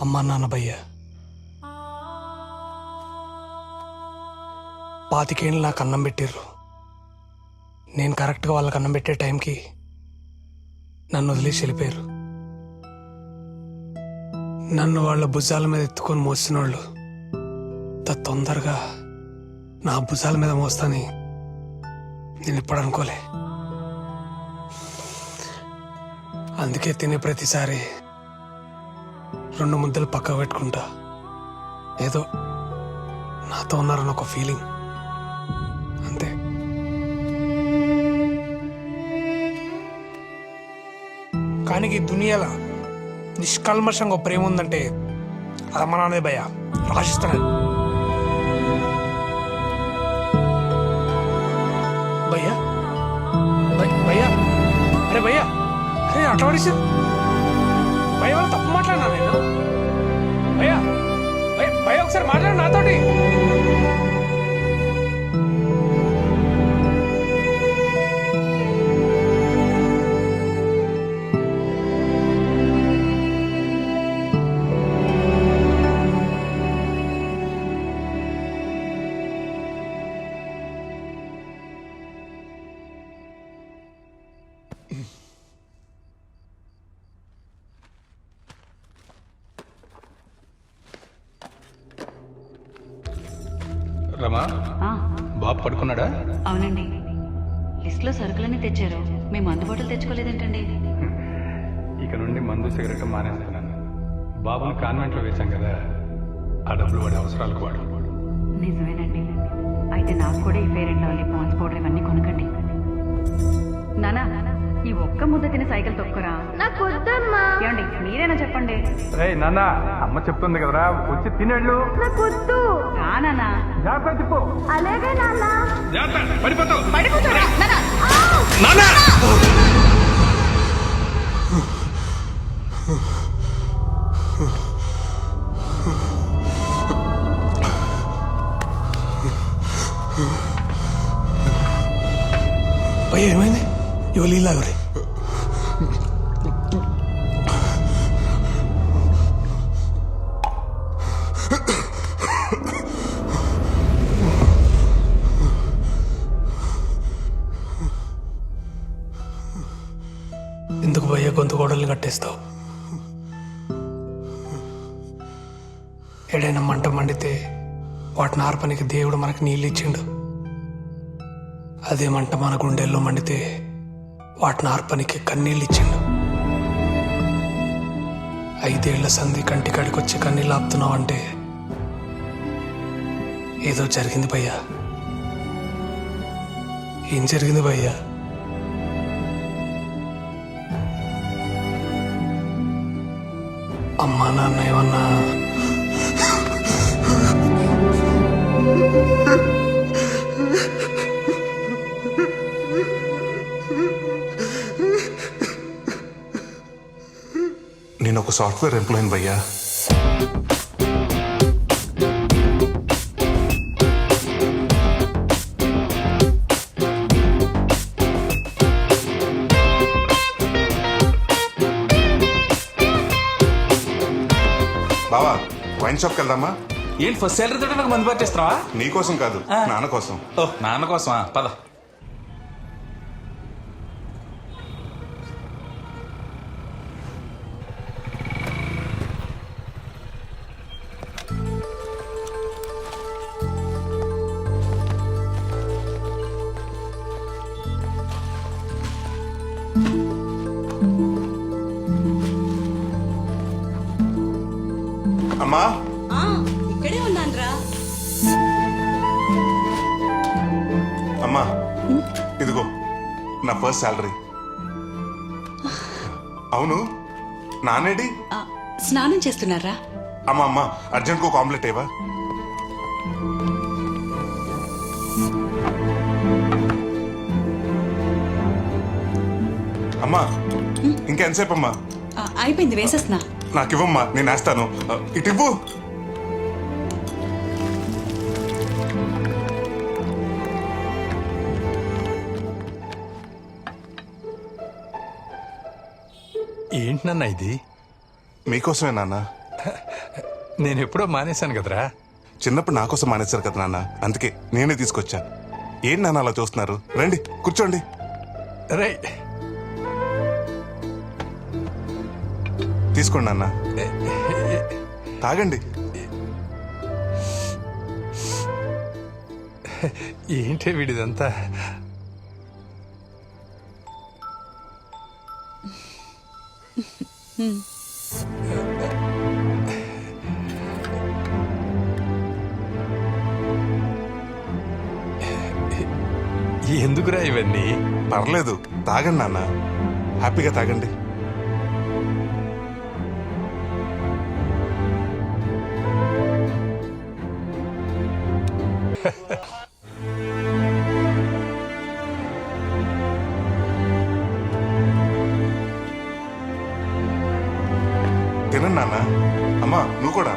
అమ్మా నాన్న భయ్య పాతికేళ్ళు నాకు అన్నం పెట్టిర్రు. నేను కరెక్ట్గా వాళ్ళకి అన్నం పెట్టే టైంకి నన్ను వదిలేసి వెళ్ళిపోయారు. నన్ను వాళ్ళ భుజాల మీద ఎత్తుకొని మోసిన వాళ్ళు తొందరగా నా భుజాల మీద మోస్తాని నేను ఇప్పుడు అనుకోలే. అందుకే తినే ప్రతిసారి రెండు ముద్దలు పక్క పెట్టుకుంటా. ఏదో నాతో ఉన్నారని ఒక ఫీలింగ్ అంతే. కానీ ఈ దునియాలో నిష్కల్మషంగా ప్రేమ ఉందంటే అది అమ్మ నాన్నదే భయ రాసిస్తాను భయ్యా? భయ్యా? అరే భయ్యా? అరే అట్లా పడేసారు భయ తప్పు మాట్లాడినా నేను? భయ భయ ఒకసారి మాట్లాడు నాతోటి. రమా? బాబు పడుకున్నాడా? అవునండి. లిస్ట్లో సరుకులన్నీ తెచ్చారు. మేము అందుబాటులో తెచ్చుకోలేదేంటండి? ఇక నుండి మందు సిగరెట్ మానేస్తున్నాను. బాబుని కాన్వెంట్లో వేశాం కదా ఆ డబ్బులు వాడి అవసరాలకు వాడు. నిజమేనండి. అయితే నాకు కూడా ఈ అండ్ లవ్లీ పాన్స్ పౌడర్ ఇవన్నీ ఈ ఒక్క ముద్ద తిని సైకిల్ తొక్కురా. నాకు వద్దమ్మా ఏమండి మీరేనా చెప్పండి? రే నాన్న అమ్మ చెప్తుంది కదరా వచ్చి తినేళ్ళు. నాకు వద్దు రా నానా జాగ్రత్త తిప్పు అలాగే నాన్న. పడిపోతావు. పడిపోతారా? నానా భయ్య ఏమైంది? ఇవ్వ లీలా ఎవరి ఎందుకు పోయే గొంతు గోడల్ని కట్టేస్తావు? ఎడైనా మంట మండితే వాటిని ఆర్పనికి దేవుడు మనకి నీళ్ళు ఇచ్చిండు. అదే మంట మన గుండెల్లో మండితే వాటిని ఆర్పనికి కన్నీళ్ళిచ్చిండు. ఐదేళ్ళ సంధి కంటి కడికొచ్చి కన్నీళ్ళు ఆపుతున్నావు అంటే ఏదో జరిగింది భయ్యా. ఏం జరిగింది భయ్యా? అమ్మా నాన్న ఏమన్నా ఒక సాఫ్ట్వేర్ ఎంప్లాయీని భయ్యా. బావా వైన్ షాప్కి వెళ్దామా? ఏంటి ఫస్ట్ సాలరీ తోటి నాకు మందు పట్టేస్తున్నావా నీకోసం కాదు నాన్న కోసం. ఓ నాన్న కోసమా? పద. అమ్మా. ఇక్కడే ఉన్నాను అమ్మా ఇదిగో నా ఫస్ట్ శాలరీ అవును నానేడి స్నానం చేస్తున్నారా? అమ్మా అమ్మా అర్జెంట్గా ఒక ఆమ్లెట్ ఏవా అమ్మా ఇంకెంతసేపు అమ్మా? అయిపోయింది వేసేస్తున్నా. నాకు ఇవ్వమ్మా నేను వేస్తాను. ఇటు ఇవ్వు ఏంటి నాన్న ఇది? మీకోసమే నాన్న. నేను ఎప్పుడో మానేశాను కదరా? చిన్నప్పుడు నా కోసం మానేశారు కదా నాన్న. అందుకే నేనే తీసుకొచ్చా ఏంటి నాన్న అలా చూస్తున్నారు? రండి కూర్చోండి. రైట్ తీసుకోండి నాన్న తాగండి. ఏంటి వీడిదంతా? ఎందుకురా ఇవన్నీ? పర్లేదు. తాగండి నాన్న హ్యాపీగా తాగండి. తినండి నాన్న. అమ్మా నువ్వు కూడా.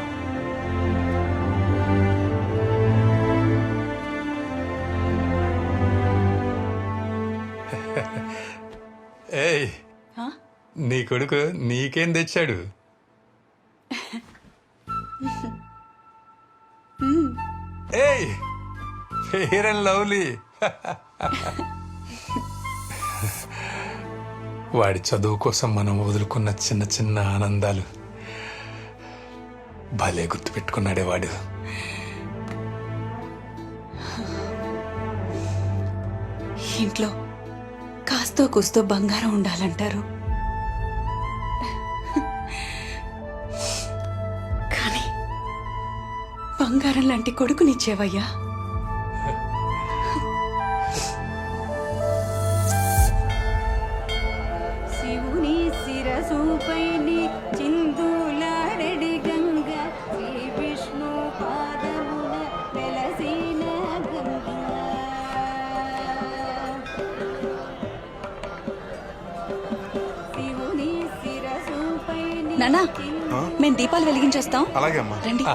ఏయ్ నీ కొడుకు నీకేం తెచ్చాడు? ఏయ్ ఫెయిర్ అండ్ లవ్లీ వాడి చదువు కోసం మనం వదులుకున్న చిన్న చిన్న ఆనందాలు భలే గుర్తుపెట్టుకున్నాడే వాడు. ఇంట్లో కాస్తో కూస్తో బంగారం ఉండాలంటారు. కానీ బంగారం లాంటి కొడుకునిచ్చేవయ్యా. నానా మేం దీపాలు వెలిగించేస్తాం. అలాగే అమ్మా. రండి.